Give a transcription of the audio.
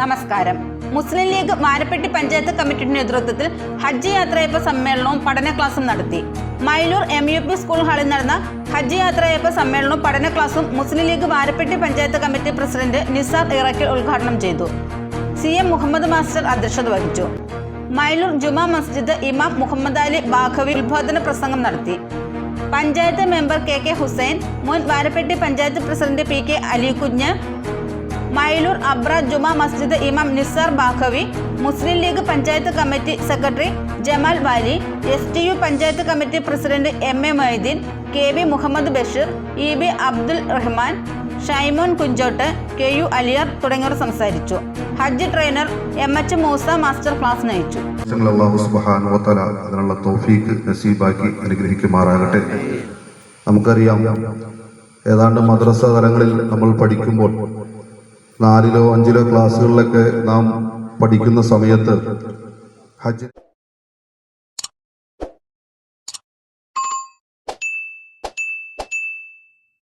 നമസ്കാരം. മുസ്ലിം ലീഗ് മാനപ്പെട്ടി പഞ്ചായത്ത് കമ്മിറ്റിയുടെ നേതൃത്വത്തിൽ ഹജ്ജ് യാത്രയപ്പ സമ്മേളനവും പഠന ക്ലാസും നടത്തി. Mylur M U P school ഹാളിൽ നടന്ന ഹജ്ജ് യാത്രയപ്പ സമ്മേളനവും പഠന ക്ലാസും മുസ്ലിം ലീഗ് മാനപ്പെട്ടി പഞ്ചായത്ത് കമ്മിറ്റി പ്രസിഡന്റ് നിസാർ ഇറക്കൽ ഉദ്ഘാടനം ചെയ്തു. സി എം മുഹമ്മദ് മാസ്റ്റർ അധ്യക്ഷത വഹിച്ചു. മൈലൂർ ജുമാ മസ്ജിദ് ഇമാം മുഹമ്മദ് അലി ബാഖവി ഉദ്ബോധന പ്രസംഗം നടത്തി. Panchayat member K K Hussain മുൻ Varappetty panchayat president P K Ali Alikunju Mylur അബ്ര Juma Masjid ഇമാം Nisar Baqavi Muslim League panchayat committee secretary Jamal Vali S T U panchayat committee president M A Moideen K V Muhammad Basheer E B Abdul Rahman Shaimon Kunchottu K U Aliyar തുടങ്ങിയവർ സംസാരിച്ചു. ഹജ്ജ് trainer M H Moosa master class നയിച്ചു. അതിനുള്ള തോഫീക്ക് നസീബാക്കി അനുഗ്രഹിക്കുമാറാകട്ടെ. നമുക്കറിയാം ഏതാണ്ട് മദ്രസ തലങ്ങളിൽ നമ്മൾ പഠിക്കുമ്പോൾ നാലിലോ അഞ്ചിലോ ക്ലാസ്സുകളിലൊക്കെ നാം പഠിക്കുന്ന സമയത്ത് ഹജ്ജ്